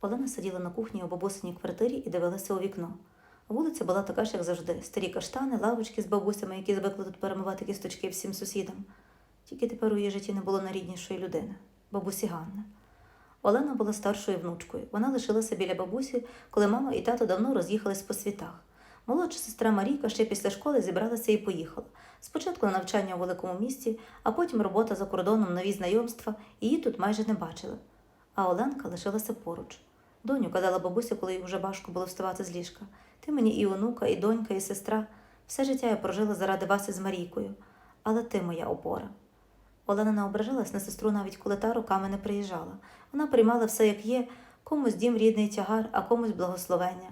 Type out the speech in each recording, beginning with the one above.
Олена сиділа на кухні у бабусиній квартирі і дивилася у вікно. Вулиця була така ж, як завжди: старі каштани, лавочки з бабусями, які звикли тут перемивати кісточки всім сусідам. Тільки тепер у її житті не було найріднішої людини бабусі Ганни. Олена була старшою внучкою. Вона лишилася біля бабусі, коли мама і тато давно роз'їхались по світах. Молодша сестра Марійка ще після школи зібралася і поїхала. Спочатку на навчання у великому місті, а потім робота за кордоном, нові знайомства, її тут майже не бачили. А Оленка лишилася поруч. Доню, казала бабуся, коли їй вже важко було вставати з ліжка. Ти мені і онука, і донька, і сестра. Все життя я прожила заради вас із Марійкою. Але ти моя опора. Олена не ображалась на сестру, навіть коли та роками не приїжджала. Вона приймала все, як є, комусь дім рідний тягар, а комусь благословення.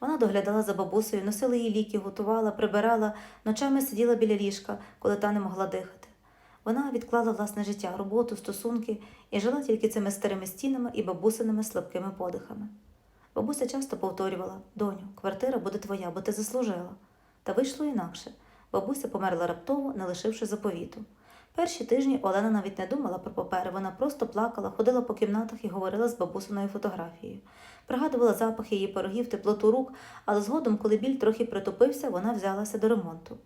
Вона доглядала за бабусею, носила їй ліки, готувала, прибирала, ночами сиділа біля ліжка, коли та не могла дихати. Вона відклала власне життя, роботу, стосунки і жила тільки цими старими стінами і бабусиними слабкими подихами. Бабуся часто повторювала доню, квартира буде твоя, бо ти заслужила. Та вийшло інакше. Бабуся померла раптово, не лишивши заповіту. Перші тижні Олена навіть не думала про папери, вона просто плакала, ходила по кімнатах і говорила з бабусиною фотографією. Пригадувала запах її пирогів, теплоту рук, але згодом, коли біль трохи притупився, вона взялася до ремонту.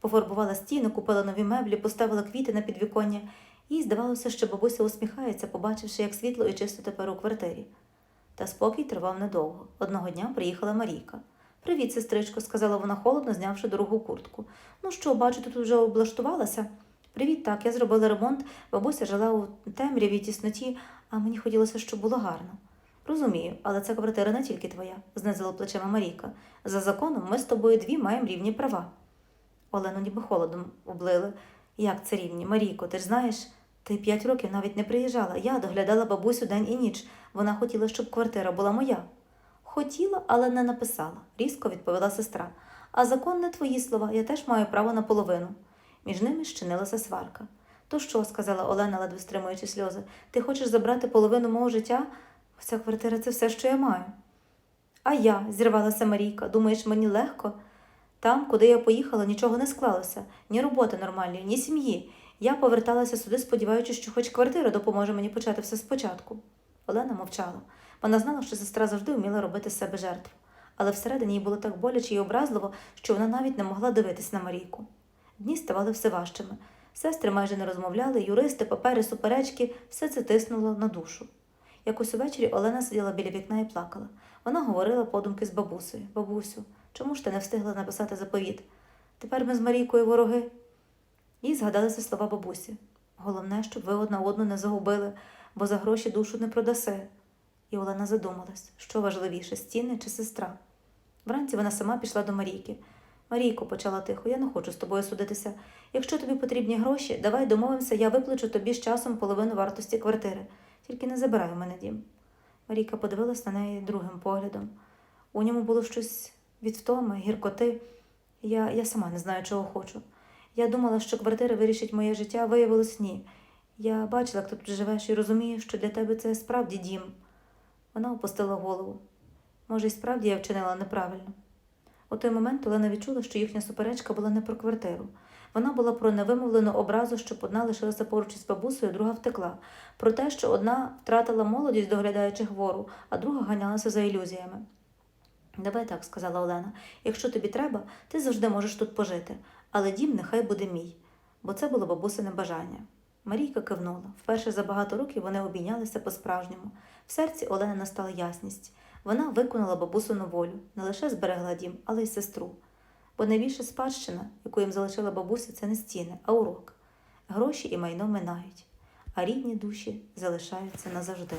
Пофарбувала стіни, купила нові меблі, поставила квіти на підвіконня. Їй здавалося, що бабуся усміхається, побачивши, як світло і чисто тепер у квартирі. Та спокій тривав недовго. Одного дня приїхала Марійка. Привіт, сестричко, сказала вона холодно, знявши дорогу куртку. Ну що, бачу, тут вже облаштувалася? Привіт, так, я зробила ремонт, бабуся жила у темряві тісноті, а мені хотілося, щоб було гарно. Розумію, але ця квартира не тільки твоя, знизила плечима Марійка. За законом ми з тобою дві маємо рівні права. Олену ніби холодом облили. Як це рівні? Марійко, ти ж знаєш, ти п'ять років навіть не приїжджала. Я доглядала бабусю день і ніч. Вона хотіла, щоб квартира була моя. Хотіла, але не написала, різко відповіла сестра. А закон не твої слова, я теж маю право на половину. Між ними щинилася сварка. То що, сказала Олена, ледве стримуючи сльози, ти хочеш забрати половину мого життя? Ця квартира це все, що я маю. А я, зірвалася Марійка, думаєш, мені легко? Там, куди я поїхала, нічого не склалося, ні роботи нормальної, ні сім'ї. Я поверталася сюди, сподіваючись, що хоч квартира допоможе мені почати все спочатку. Олена мовчала. Вона знала, що сестра завжди вміла робити з себе жертву, але всередині їй було так боляче і образливо, що вона навіть не могла дивитись на Марійку. Дні ставали все важчими. Сестри майже не розмовляли, юристи, папери, суперечки, все це тиснуло на душу. Якось увечері Олена сиділа біля вікна і плакала. Вона говорила подумки з бабусею. Бабусю, чому ж ти не встигла написати заповіт? Тепер ми з Марійкою вороги. Їй згадалися слова бабусі. Головне, щоб ви одна одну не загубили, бо за гроші душу не продаси. І Олена задумалась, що важливіше стіни чи сестра. Вранці вона сама пішла до Марійки. Марійко, почала тихо, я не хочу з тобою судитися. Якщо тобі потрібні гроші, давай домовимося, я виплачу тобі з часом половину вартості квартири. Тільки не забирай у мене дім. Марійка подивилась на неї другим поглядом. У ньому було щось від втоми, гіркоти. Я, я сама не знаю, чого хочу. Я думала, що квартира вирішить моє життя, виявилось ні. Я бачила, як тут живеш, і розумію, що для тебе це справді дім. Вона опустила голову. Може, і справді я вчинила неправильно. У той момент Олена відчула, що їхня суперечка була не про квартиру. Вона була про невимовлену образу, щоб одна лишилася поруч із бабусею, друга втекла. Про те, що одна втратила молодість, доглядаючи хвору, а друга ганялася за ілюзіями. Давай так, сказала Олена. Якщо тобі треба, ти завжди можеш тут пожити, але дім нехай буде мій, бо це було бабусине бажання. Марійка кивнула. Вперше за багато років вони обійнялися по-справжньому. В серці Олени настала ясність. Вона виконала бабусину волю, не лише зберегла дім, але й сестру. Бо найбільша спадщина, яку їм залишила бабуся, це не стіни, а урок. Гроші і майно минають, а рідні душі залишаються назавжди.